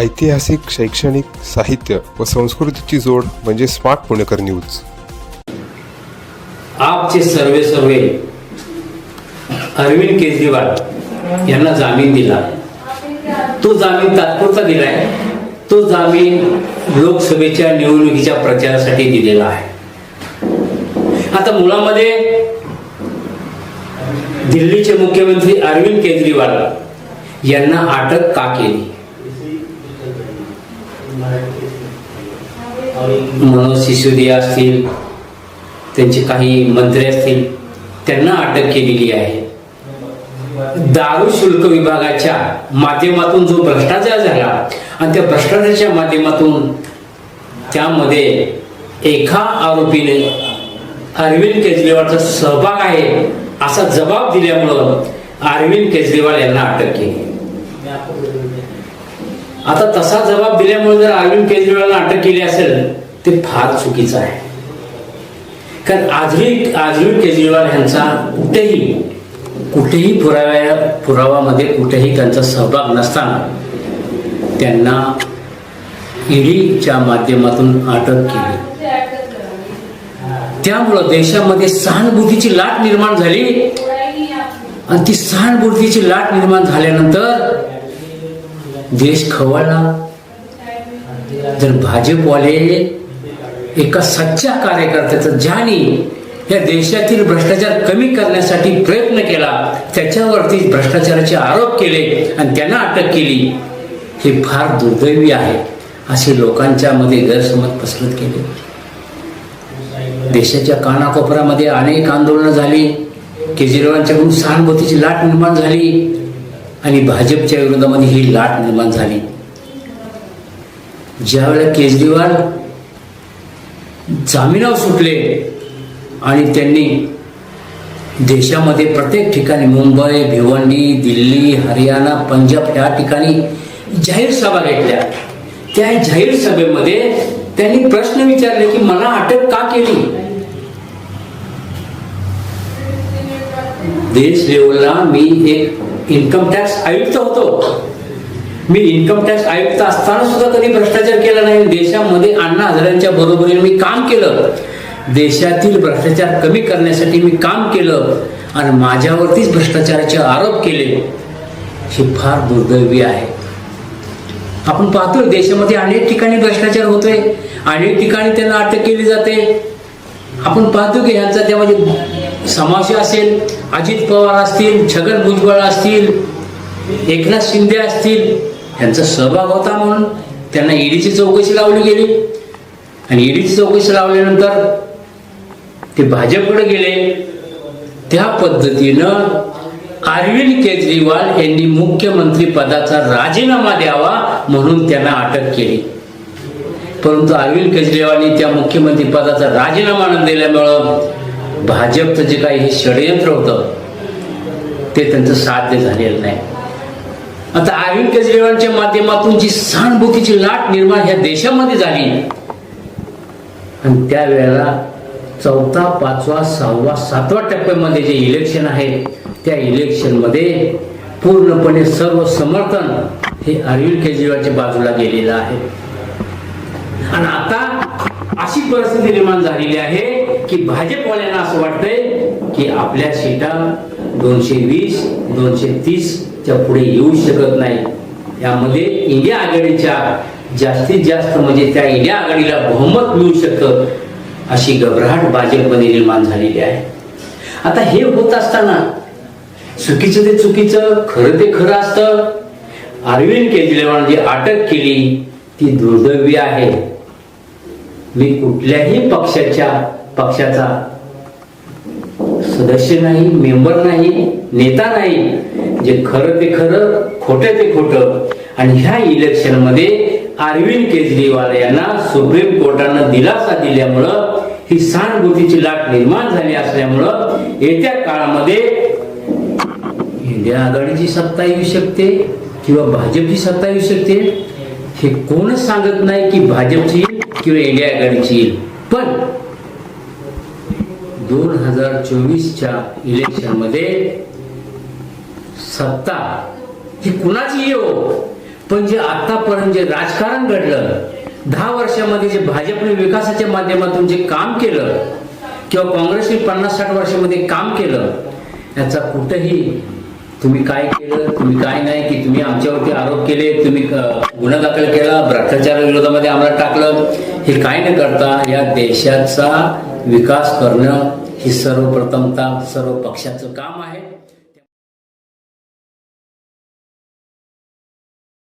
ऐतिहासिक शैक्षणिक साहित्य व संस्कृतीची जोड म्हणजे स्मार्ट पुणेकर न्यूज. आपचे सर्वे सर्वे अरविंद केजरीवाल यांना जामीन दिला तो जामीन तात्पुरता दिलाय तो जामीन लोकसभेच्या निवडणुकीच्या प्रचारासाठी दिलेला आहे. आता मुळामध्ये दिल्लीचे मुख्यमंत्री अरविंद केजरीवाल यांना अटक का केली? मनोज सिसोदिया असतील त्यांचे काही मंत्री असतील त्यांना अटक केलेली आहे. दारू शुल्क विभागाच्या माध्यमातून जो भ्रष्टाचार झाला आणि त्या भ्रष्टाचाराच्या माध्यमातून त्यामध्ये एका आरोपीने अरविंद केजरीवालचा सहभाग आहे असा जबाब दिल्यामुळं अरविंद केजरीवाल यांना अटक केली. आता तसा जबाब दिल्यामुळे जर अरविंद केजरीवालला अटक केली असेल ते फार चुकीचं आहे. कारण आजही अरविंद केजरीवाल यांचा कुठेही कुठेही पुराव्या पुरावामध्ये कुठेही त्यांचा सहभाग नसताना त्यांना ईडीच्या माध्यमातून अटक केली. त्यामुळं देशामध्ये सहानुभूतीची लाट निर्माण झाली. आणि ती सहानुभूतीची लाट निर्माण झाल्यानंतर देश खवळला. जर भाजपवाले एका सच्च्या कार्यकर्त्याचं ज्याने या देशातील भ्रष्टाचार कमी करण्यासाठी प्रयत्न केला त्याच्यावरती भ्रष्टाचाराचे आरोप केले आणि त्यांना अटक केली हे फार दुर्दैवी आहे असे लोकांच्या मध्ये गैरसमज पसरत केले देशाच्या कानाकोपऱ्यामध्ये अनेक आंदोलनं झाली केजरीवालच्याकडून सहानुभूतीची लाट निर्माण झाली आणि भाजपच्या विरोधामध्ये ही लाट निर्माण झाली. ज्यावेळेला केजरीवाल जामिनावर सुटले आणि त्यांनी देशामध्ये प्रत्येक ठिकाणी मुंबई भिवंडी दिल्ली हरियाणा पंजाब या ठिकाणी जाहीर सभा घेतल्या. त्या जाहीर सभेमध्ये त्यांनी प्रश्न विचारले की मला अटक का केली? देश लेवलला मी एक इन्कम टॅक्स आयुक्त होतो. मी इन्कम टॅक्स आयुक्त असताना सुद्धा कधी भ्रष्टाचार केला नाही. देशामध्ये अण्णा हजारांच्या बरोबरीने मी काम केलं. देशातील भ्रष्टाचार कमी करण्यासाठी मी काम केलं आणि माझ्यावरतीच भ्रष्टाचाराचे आरोप केले. हे फार दुर्दैवी आहे. आपण पाहतो देशामध्ये अनेक ठिकाणी भ्रष्टाचार होतोय. अनेक ठिकाणी त्यांना अटक केली जाते. आपण पाहतो की ह्यांचा त्यामध्ये म्हणजे समावेश असेल अजित पवार असतील छगन भुजबळ असतील एकनाथ शिंदे असतील यांचा सहभाग होता म्हणून त्यांना ईडीची चौकशी लावली गेली. आणि ईडीची चौकशी लावल्यानंतर ते भाजपकडे गेले. त्या पद्धतीनं अरविंद केजरीवाल यांनी मुख्यमंत्री पदाचा राजीनामा द्यावा म्हणून त्यांना अटक केली. परंतु अरविंद केजरीवालनी त्या मुख्यमंत्री पदाचा राजीनामा न दिल्यामुळं भाजपचं जे काही हे षडयंत्र होतं ते त्यांचं साध्य झालेलं नाही. आता अरविंद केजरीवालच्या माध्यमातून जी सहानुभूतीची लाट निर्माण ह्या देशामध्ये झाली आणि त्यावेळेला चौथा पाचवा सहावा सातवा टप्प्यामध्ये जे इलेक्शन आहे त्या इलेक्शनमध्ये पूर्णपणे सर्व समर्थन हे अरविंद केजरीवालच्या बाजूला गेलेलं आहे. आणि आता अशी परिस्थिती निर्माण झालेली आहे की भाजपवाल्यांना असं वाटतंय की आपल्या सीटा दोनशे वीस दोनशे तीसच्या पुढे येऊ शकत नाही. यामध्ये इंडिया आघाडीच्या जास्तीत जास्त म्हणजे त्या इंडिया आघाडीला बहुमत मिळू शकतं अशी घबराट भाजपमध्ये निर्माण झालेली आहे. आता हे होत असताना चुकीचं ते चुकीचं खरं ते खरं असतं. अरविंद केजरीवाल जी अटक केली ती दुर्दैवी आहे. मी कुठल्याही पक्षाच्या पक्षाचा सदस्य नाही मेंबर नाही नेता नाही जे खरं ते खरं खोटं ते खोटं. आणि ह्या इलेक्शनमध्ये अरविंद केजरीवाल यांना सुप्रीम कोर्टानं दिलासा दिल्यामुळं ही सहानुभूतीची लाट निर्माण झाली असल्यामुळं येत्या काळामध्ये इंडिया आघाडीची सत्ता येऊ शकते किंवा भाजपची सत्ता येऊ शकते हे कोणच सांगत नाही की भाजपची किंवा इंडिया आघाडीची येईल. पण दोन हजार चोवीसच्या इलेक्शनमध्ये सत्ता ही कुणाची येऊ हो, पण जे आतापर्यंत जे राजकारण घडलं दहा वर्षामध्ये जे भाजपने विकासाच्या माध्यमातून जे काम केलं किंवा काँग्रेसने पन्नास साठ वर्षामध्ये काम केलं याचा कुठंही तुम्ही काय केलं तुम्ही काय नाही की तुम्ही आमच्यावरती आरोप केले तुम्ही गुन्हा दाखल केला भ्रष्टाचार विरोधामध्ये आम्हाला टाकलं हे काय न करता या देशाचा विकास करणं ही सर्वप्रथमता सर्व पक्षाचं काम आहे.